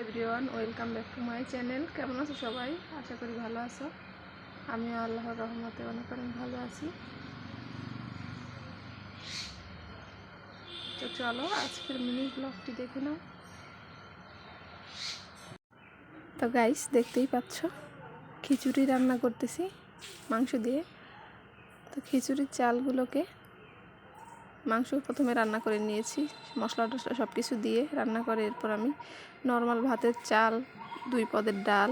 Everyone welcome back to my channel কেমন আছো সবাই? আশা করি ভালো আছো। আমিও আল্লাহর রহমতে অনেক অনেক ভালো আছি। তো চলো, আজকের মিনি ব্লগটি দেখে নাও। তো গাইস দেখতেই পাচ্ছ, খিচুড়ি রান্না করতেছি মাংস দিয়ে। তো খিচুড়ির চালগুলোকে মাংস প্রথমে রান্না করে নিয়েছি, মশলা টশলা সব কিছু দিয়ে রান্না করে, এরপর আমি নর্মাল ভাতের চাল, দুই পদের ডাল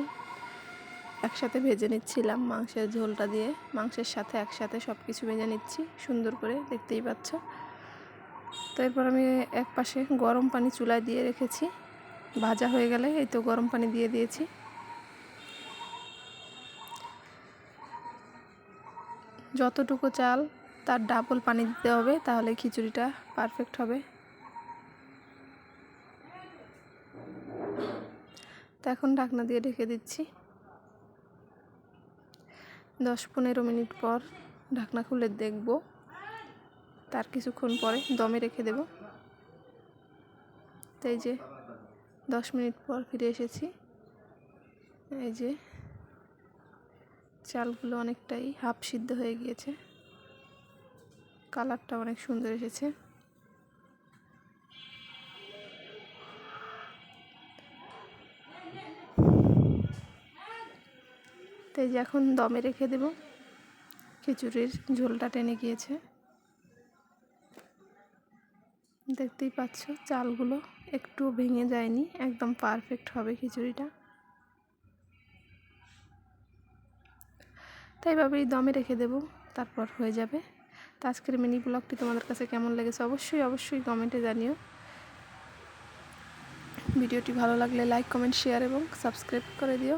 একসাথে ভেজে নিচ্ছিলাম মাংসের ঝোলটা দিয়ে। মাংসের সাথে একসাথে সব কিছু ভেজে নিচ্ছি, সুন্দর করে, দেখতেই পাচ্ছ। তো এরপর আমি এক পাশে গরম পানি চুলায় দিয়ে রেখেছি, ভাজা হয়ে গেলে এই তো গরম পানি দিয়ে দিয়েছি। যতটুকু চাল তার ডাবল পানি দিতে হবে, তাহলে খিচুড়িটা পারফেক্ট হবে। তো এখন ঢাকনা দিয়ে ঢেকে দিচ্ছি। দশ পনেরো মিনিট পর ঢাকনা খুলে দেখব। তার কিছুক্ষণ পরে দমে রেখে দেব। তাই যে দশ মিনিট পর ফিরে এসেছি। এই যে চালগুলো অনেকটাই হাফ সিদ্ধ হয়ে গিয়েছে। কালারটা অনেক সুন্দর এসেছে। তাই যে এখন দমে রেখে দেব। খিচুড়ির ঝোলটা টেনে গিয়েছে। দেখতেই পাচ্ছ চালগুলো একটু ভেঙে যায়নি, একদম পারফেক্ট হবে খিচুড়িটা। তাই এভাবেই দমে রেখে দেব, তারপর হয়ে যাবে তো আজকের মিনি ব্লগটি তোমাদের কাছে কেমন লেগেছে অবশ্যই অবশ্যই কমেন্টে জানিও। ভিডিওটি ভালো লাগলে লাইক কমেন্ট শেয়ার এবং সাবস্ক্রাইব করে দিও।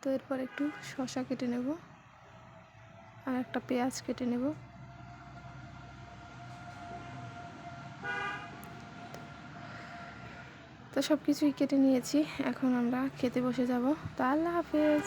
তো এরপর একটু শশা কেটে নেব আর একটা পেঁয়াজ কেটে নেব। তো সব কিছুই কেটে নিয়েছি, এখন আমরা খেতে বসে যাব। তা আল্লাহ হাফেজ।